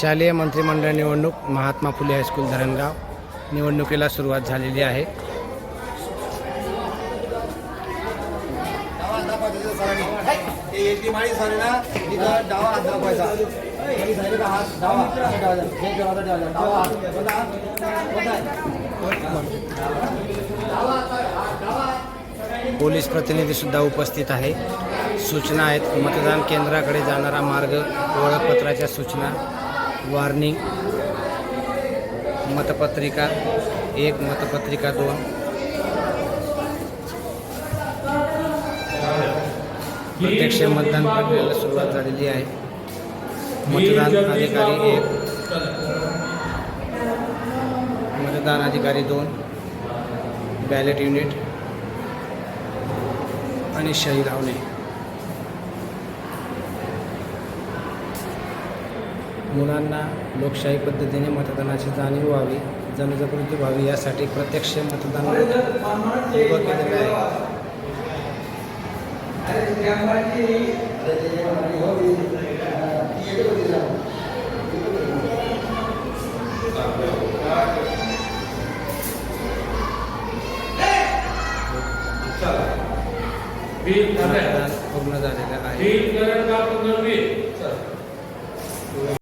शालेय मंत्रिमंडळ निवडणूक महात्मा फुले हायस्कूल धरणगाव निवडणुकीला सुरुवात झालेली आहे. पोलीस प्रतिनिधी सुद्धा उपस्थित आहे. सूचना आहेत मतदान केंद्राकडे जाणारा मार्ग ओळखपत्राच्या सूचना. वॉर्निंग मतपत्रिका एक मतपत्रिका दोन. प्रत्यक्ष मतदान प्रक्रियेला सुरुवात झालेली आहे. मतदान अधिकारी एक मतदान अधिकारी दोन बॅलेट युनिट आणि शहीद लावणे मुलांना लोकशाही पद्धतीने मतदानाची जाणीव व्हावी जनजागृती व्हावी यासाठी प्रत्यक्ष मतदान उभं केलेलं आहे. मतदान पूर्ण झालेलं आहे.